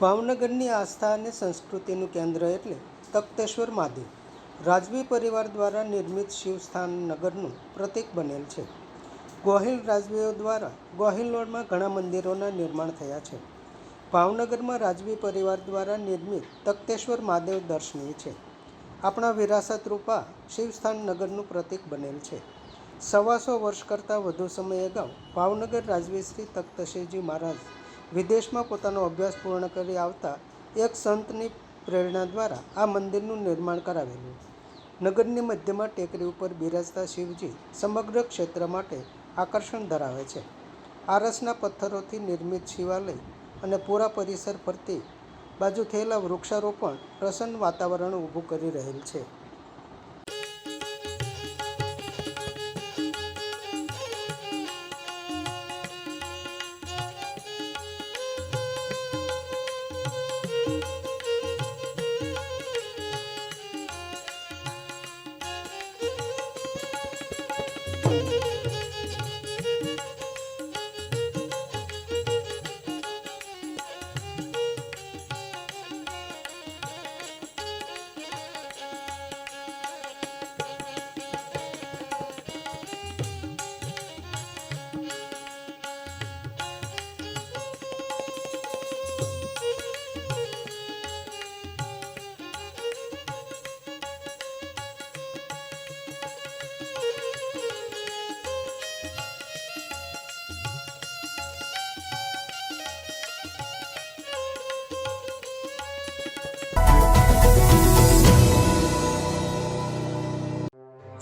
ભાવનગરની આસ્થા અને સંસ્કૃતિનું કેન્દ્ર એટલે તખ્તેશ્વર મહાદેવ. રાજવી પરિવાર દ્વારા નિર્મિત શિવસ્થાન નગરનું પ્રતીક બનેલ છે. ગોહિલ રાજવીઓ દ્વારા ગોહિલ રોડમાં ઘણા મંદિરોના નિર્માણ થયા છે. ભાવનગરમાં રાજવી પરિવાર દ્વારા નિર્મિત તખ્તેશ્વર મહાદેવ દર્શનીય છે. આપણા વિરાસત રૂપા શિવસ્થાન નગરનું પ્રતીક બનેલ છે. સવાસો વર્ષ કરતાં વધુ સમય અગાઉ ભાવનગર રાજવી શ્રી તખ્તશ્રીજી મહારાજ વિદેશમાં પોતાનો અભ્યાસ પૂર્ણ કરી આવતા એક સંતની પ્રેરણા દ્વારા આ મંદિરનું નિર્માણ કરાવેલું. નગરની મધ્યમાં ટેકરી ઉપર બિરાજતા શિવજી સમગ્ર ક્ષેત્ર માટે આકર્ષણ ધરાવે છે. આરસના પથ્થરોથી નિર્મિત શિવાલય અને પૂરા પરિસર ફરતી બાજુ થયેલા વૃક્ષારોપણ પ્રસન્ન વાતાવરણ ઊભું કરી રહેલ છે.